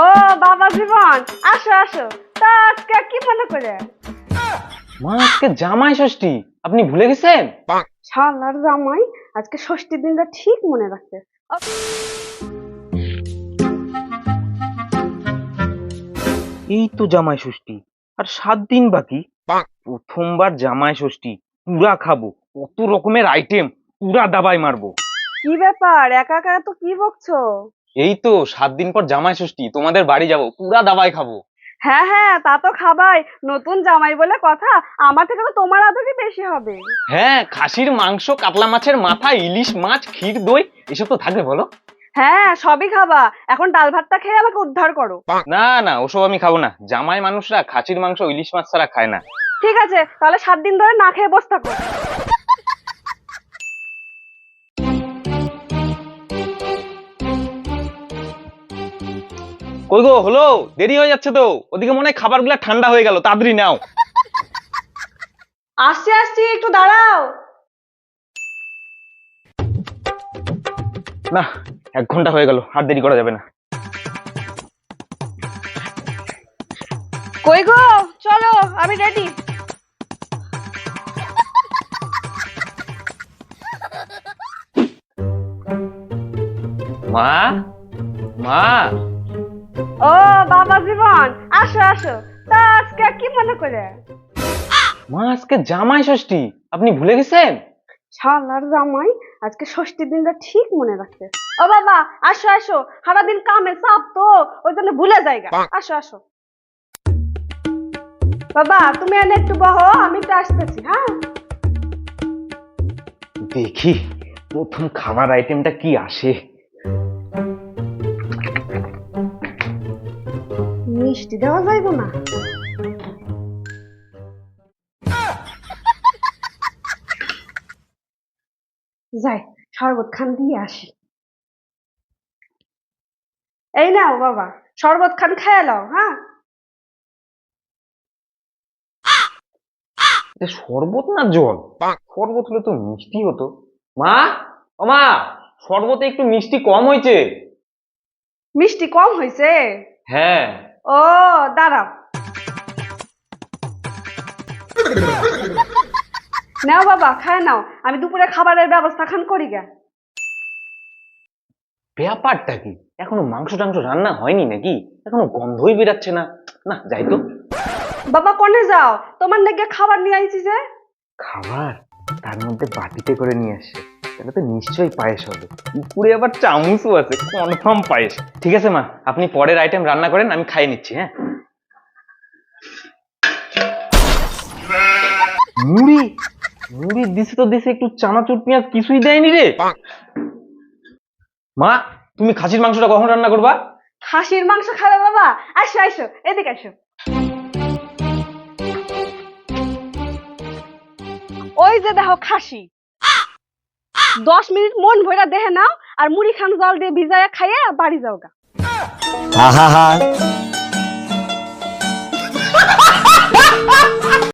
ও বাবা জীবন আসো আসো। তা আজকে কি মনে করে? মা আজকে জামাই ষষ্ঠী আপনি ভুলে গেছেন? শালার জামাই আজকে ষষ্ঠীর দিনটা ঠিক মনে রাখছে। এই তো জামাই ষষ্ঠী আর সাত দিন বাকি। প্রথমবার জামাই ষষ্ঠী পুরা খাব কত রকমের আইটেম পুরা দাবাই মারবো। কি ব্যাপার একা একা তো কি বকছো? এই তো সাত দিন পর জামাই ষষ্ঠী তোমাদের বাড়ি যাব পুরা দাবাই খাব। হ্যাঁ হ্যাঁ তা তো খাবাই নতুন জামাই বলে কথা আমার থেকে তো তোমার আদরই বেশি হবে। হ্যাঁ খাসির মাংস কাতলা মাছের মাথা ইলিশ মাছ ক্ষীর দই এসব তো থাকবে বলো। হ্যাঁ সবই খাবা এখন ডাল ভাতটা খেয়ে আমাকে উদ্ধার করো। না না ওসব আমি খাব না জামাই মানুষরা খাসির মাংস ইলিশ মাছ ছাড়া খায় না। ঠিক আছে তাহলে সাত দিন ধরে না খেয়ে বসে থাকো। কই গো হলো? দেরি হয়ে যাচ্ছে তো। ওদিকে মনে হয় খাবারগুলো ঠান্ডা হয়ে গেল তাড়াতাড়ি নাও। আসছি আসছি একটু দাঁড়াও। না এক ঘণ্টা হয়ে গেল আর দেরি করা যাবে না। কই গো? চলো আমি রেডি মা? মা? ও বাবা জীবন আসো আসো। তা আজকে কি মনে করে? মা আজকে জামাই ষষ্ঠী। আপনি ভুলে গেছেন? শালার জামাই আজকে ষষ্ঠীর দিনটা ঠিক মনে রাখছে ও বাবা আসো আসো। সারাদিন কামে চাপ তো ওই জন্য ভুলে যাইগা আসো আসো। বাবা তুমি এনে একটু বহো আমি তো আসতেছি হ্যাঁ? দেখি প্রথম খাবার আইটেমটা কি আসে? মিষ্টি দেওয়া যাইব না। যাই শরবত খান দিয়ে আসি। এই নাও বাবা শরবত খান খেয়ে নাও হ্যাঁ? শরবত না জল? শরবত হলে তো মিষ্টি হতো। মা ও মা শরবতে একটু মিষ্টি কম হয়েছে মিষ্টি কম হয়েছে হ্যাঁ। ও দাঁড়াও। নাও বাবা খায় নাও। আমি দুপুরে খাবারের ব্যবস্থা খান করি গে। ব্যাপারটা কি? এখনও মাংস টাংস রান্না হয়নি নাকি? এখনও গন্ধই বেরাচ্ছে না। না যাই তো। বাবা কোনে যাও? তোমার নাকি খাবার নিয়ে আইছি যে। খাবার? তার মধ্যে বাটিতে করে নিয়ে আসছে তাহলে তো নিশ্চয়ই পায়েস হবে। উপরে আবার চামচও আছে কনফার্ম পায়েস। ঠিক আছে মা, আপনি পরের আইটেম রান্না করেন, আমি খাইয়ে নিচ্ছি হ্যাঁ? মুড়ি মুড়ি দিছে তো দিছে, একটু চানাচুর, পেঁয়াজ কিছুই দেয়নি রে। মা, তুমি খাসির মাংসটা কখন রান্না করবা? খাসির মাংস খাবে বাবা। আসো আসো, এদিকে আসো। ওই যে দেখো খাসি। দশ মিনিট মন ভরা দেহে নাও, আর মুড়ি খান জল দিয়ে ভিজায়া খাইয়ে বাড়ি যাও গা হা হা হা।